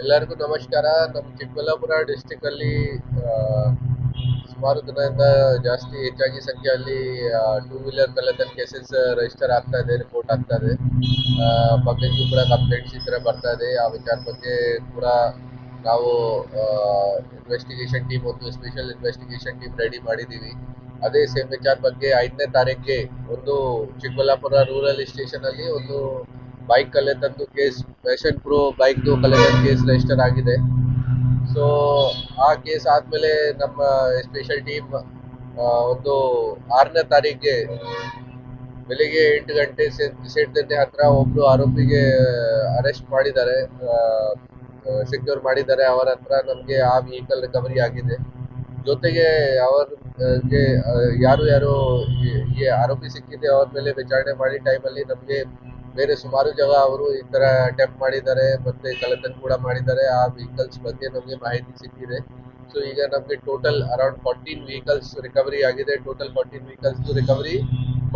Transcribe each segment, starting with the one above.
ಎಲ್ಲರಿಗೂ ನಮಸ್ಕಾರ. ನಮ್ಮ ಚಿಕ್ಕಬಳ್ಳಾಪುರ ಡಿಸ್ಟಿಕ್ ಅಲ್ಲಿ ಸುಮಾರು ದಿನದಿಂದ ಜಾಸ್ತಿ ಹೆಚ್ಚಾಗಿ ಸಂಖ್ಯೆಯಲ್ಲಿ ಟೂ ವೀಲರ್ ಕಳ್ಳತನ ಕೇಸಸ್ ರಿಜಿಸ್ಟರ್ ಆಗ್ತಾ ಇದೆ ರಿಪೋರ್ಟ್ ಆಗ್ತಾ ಇದೆ. ಬಗ್ಗೆಗೂ ಕೂಡ ಕಂಪ್ಲೇಂಟ್ಸ್ ಈ ಥರ ಬರ್ತಾ ಇದೆ. ಆ ವಿಚಾರ ಬಗ್ಗೆ ಕೂಡ ನಾವು ಇನ್ವೆಸ್ಟಿಗೇಷನ್ ಟೀಮ್ ಒಂದು ಸ್ಪೆಷಲ್ ಇನ್ವೆಸ್ಟಿಗೇಷನ್ ಟೀಮ್ ರೆಡಿ ಮಾಡಿದ್ದೀವಿ. ಅದೇ ಸೇಮ್ ವಿಚಾರ ಬಗ್ಗೆ ಐದನೇ ತಾರೀಕಿಗೆ ಒಂದು ಚಿಕ್ಕಬಳ್ಳಾಪುರ ರೂರಲ್ ಸ್ಟೇಷನ್ ಅಲ್ಲಿ ಒಂದು ಬೈಕ್ ಕಲೆತಂದು ಕೇಸ್ ಪ್ಯಾಷನ್ ಪ್ರೋ ಬೈಕ್ದು ಕಲೆಕ್ಷನ್ ಕೇಸ್ ರಿಜಿಸ್ಟರ್ ಆಗಿದೆ. ಸೊ ಆ ಕೇಸ್ ಆದ್ಮೇಲೆ ನಮ್ಮ ಸ್ಪೆಷಲ್ ಟೀಮ್ ಒಂದು ಆರನೇ ತಾರೀಕಿಗೆ ಬೆಳಿಗ್ಗೆ ಎಂಟು ಗಂಟೆ ಸೇಡ್ದಂಡೆ ಹತ್ರ, ಒಬ್ರು ಆರೋಪಿಗೆ ಅರೆಸ್ಟ್ ಮಾಡಿದ್ದಾರೆ ಸೆಕ್ಯೂರ್ ಮಾಡಿದ್ದಾರೆ. ಅವರ ಹತ್ರ ನಮಗೆ ಆ ವೆಹಿಕಲ್ ರಿಕವರಿ ಆಗಿದೆ. ಜೊತೆಗೆ ಅವರಿಗೆ ಯಾರು ಯಾರು ಈ ಆರೋಪಿ ಸಿಕ್ಕಿದೆ ಅವ್ರ ಮೇಲೆ ವಿಚಾರಣೆ ಮಾಡಿ ಟೈಮಲ್ಲಿ ನಮಗೆ ಬೇರೆ ಸುಮಾರು ಜಾಗ ಅವರು ಈ ತರ ಅಟೆಂಪ್ಟ್ ಮಾಡಿದ್ದಾರೆ, ಮತ್ತೆ ಕಳ್ಳತನ ಕೂಡ ಮಾಡಿದ್ದಾರೆ. ಆ ವೆಹಿಕಲ್ಸ್ ಬಗ್ಗೆ ನಮಗೆ ಮಾಹಿತಿ ಸಿಕ್ಕಿದೆ. ಸೊ ಈಗ ನಮಗೆ total around fourteen vehicles recovery ಆಗಿದೆ. ಟೋಟಲ್ ಫಾರ್ಟೀನ್ ವೆಹಿಕಲ್ಸ್ ರಿಕವರಿ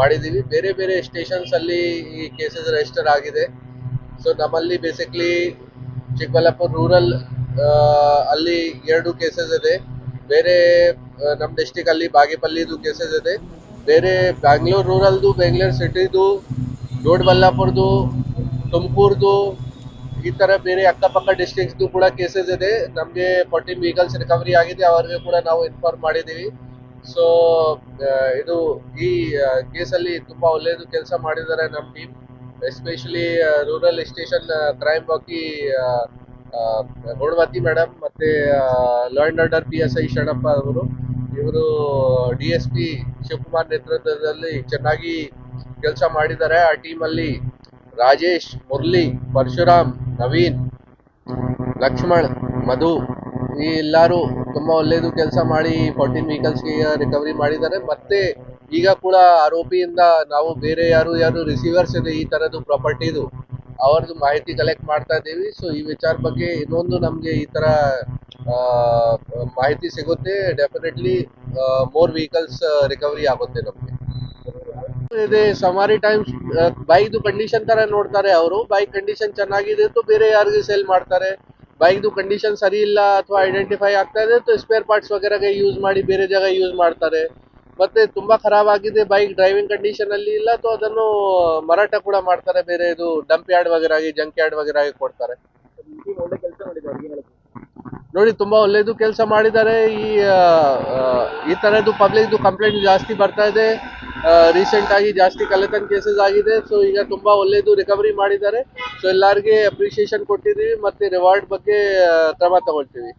ಮಾಡಿದೀವಿ ಬೇರೆ ಬೇರೆ ಸ್ಟೇಷನ್ಸ್ ಅಲ್ಲಿ ಈ ಕೇಸಸ್ ರಿಜಿಸ್ಟರ್ ಆಗಿದೆ. ಸೊ ನಮ್ಮಲ್ಲಿ ಬೇಸಿಕಲಿ ಚಿಕ್ಕಬಳ್ಳಾಪುರ ರೂರಲ್ ಅಲ್ಲಿ ಎರಡು ಕೇಸಸ್ ಇದೆ. ಬೇರೆ ನಮ್ಮ ಡಿಸ್ಟಿಕ್ ಅಲ್ಲಿ ಬಾಗೇಪಲ್ಲಿದು ಕೇಸಸ್ ಇದೆ. ಬೇರೆ ಬ್ಯಾಂಗ್ಳೂರ್ ರೂರಲ್ದು ಬೆಂಗಳೂರು ಸಿಟಿದು ದೊಡ್ಡಬಳ್ಳಾಪುರದು, ತುಮಕೂರ್ದು, ಈ ತರ ಬೇರೆ ಅಕ್ಕಪಕ್ಕ ಡಿಸ್ಟಿಕ್ಸ್ದು ಕೂಡ ಕೇಸಸ್ ಇದೆ. ನಮಗೆ ಫಾರ್ಟಿ ವೆಹಿಕಲ್ಸ್ ರಿಕವರಿ ಆಗಿದೆ. ಅವರಿಗೆ ಕೂಡ ನಾವು ಇನ್ಫಾರ್ಮ್ ಮಾಡಿದ್ದೀವಿ. ಸೊ ಇದು ಈ ಕೇಸಲ್ಲಿ ತುಂಬ ಒಳ್ಳೆಯದು ಕೆಲಸ ಮಾಡಿದ್ದಾರೆ ನಮ್ಮ team especially rural station crime ಬಾಕಿ ಗೌಡವತಿ ಮೇಡಮ್ ಮತ್ತೆ law and order P S I Sharanappa ಅವರು. ಇವರು ಡಿ ಎಸ್ ಪಿ ಶಿವಕುಮಾರ್ ನೇತೃತ್ವದಲ್ಲಿ ಚೆನ್ನಾಗಿ ಕೆಲಸ ಮಾಡಿದ್ದಾರೆ. ಆ ಟೀಮಲ್ಲಿ ರಾಜೇಶ್, ಮುರಳಿ, ಪರಶುರಾಮ್, ನವೀನ್, ಲಕ್ಷ್ಮಣ್, ಮಧು ಈ ಎಲ್ಲರೂ ತುಂಬಾ ಒಳ್ಳೇದು ಕೆಲಸ ಮಾಡಿ ಫೋರ್ಟೀನ್ ವೆಹಿಕಲ್ಸ್ಗೆ ರಿಕವರಿ ಮಾಡಿದ್ದಾರೆ. ಮತ್ತೆ ಈಗ ಕೂಡ ಆರೋಪಿಯಿಂದ ನಾವು ಬೇರೆ ಯಾರು ಯಾರು ರಿಸೀವರ್ಸ್ ಇದೆ ಈ ತರದ್ದು ಪ್ರಾಪರ್ಟಿದು ಅವ್ರದ್ದು ಮಾಹಿತಿ ಕಲೆಕ್ಟ್ ಮಾಡ್ತಾ ಇದ್ದೀವಿ. ಸೊ ಈ ವಿಚಾರ ಬಗ್ಗೆ ಇನ್ನೊಂದು ನಮಗೆ ಈ ತರ ಮಾಹಿತಿ ಸಿಗುತ್ತೆ. ಡೆಫಿನೆಟ್ಲಿ ಮೋರ್ ವೆಹಿಕಲ್ಸ್ ರಿಕವರಿ ಆಗುತ್ತೆ ನಮಗೆ. ಇದೆ ಸವಾರಿ ಟೈಮ್ಸ್ ಬೈಕ್ದು ಕಂಡೀಷನ್ ತರ ನೋಡ್ತಾರೆ ಅವರು ಬೈಕ್ ಕಂಡೀಷನ್ ಚೆನ್ನಾಗಿದೆ તો ಬೇರೆ ಯಾರಿಗೆ ಸೇಲ್ ಮಾಡ್ತಾರೆ ಬೈಕ್ದು ಕಂಡೀಷನ್ ಸರಿ ಇಲ್ಲ ಅಥವಾ ಐಡೆಂಟಿಫೈ ಆಗ್ತಾ ಇದೆ तो ಸ್ಪೇರ್ ಪಾರ್ಟ್ಸ್ ವಗೇರೆಗೆ ಯೂಸ್ ಮಾಡಿ ಬೇರೆ ಜಾಗ ಯೂಸ್ ಮಾಡ್ತಾರೆ ಮತ್ತೆ ತುಂಬಾ ಖರಾಬ್ ಆಗಿದೆ ಬೈಕ್ ಡ್ರೈವಿಂಗ್ ಕಂಡೀಷನ್ ಅಲ್ಲಿ ಇಲ್ಲ તો ಅದನ್ನು ಮಾರಾಟ ಕೂಡ ಮಾಡ್ತಾರೆ ಬೇರೆ ಇದು ಡಂಪ್ ಯಾರ್ಡ್ ವಗೇರಾಗಿ ಜಂಕ್ ಯಾರ್ಡ್ ವಗೇರಾಗಿ ಕೊಡ್ತಾರೆ ಒಳ್ಳೆ ಕೆಲಸ ಮಾಡಿದ್ದಾರೆ ಅವ್ರಿಗೆ ಹೇಳಕ್ಕೆ. ನೋಡಿ ತುಂಬಾ ಒಳ್ಳೇದು ಕೆಲಸ ಮಾಡಿದ್ದಾರೆ ಈ ಆ, ಆ, ಈ ತರದ್ದು ಪಬ್ಲಿಕ್ದು ಕಂಪ್ಲೇಂಟ್ ಜಾಸ್ತಿ ಬರ್ತಾ ಇದೆ ರೀಸೆಂಟ್ ಆಗಿ ಜಾಸ್ತಿ ಕಲೆತನ ಕೇಸಸ್ ಆಗಿದೆ. ಸೊ ಈಗ ತುಂಬಾ ಒಳ್ಳೇದು ರಿಕವರಿ ಮಾಡಿದ್ದಾರೆ. ಸೊ ಎಲ್ಲರಿಗೆ ಅಪ್ರಿಸಿಯೇಷನ್ ಕೊಟ್ಟಿದೀವಿ ಮತ್ತೆ ರಿವಾರ್ಡ್ ಬಗ್ಗೆ ಕ್ರಮ ತಗೊಳ್ತೀವಿ.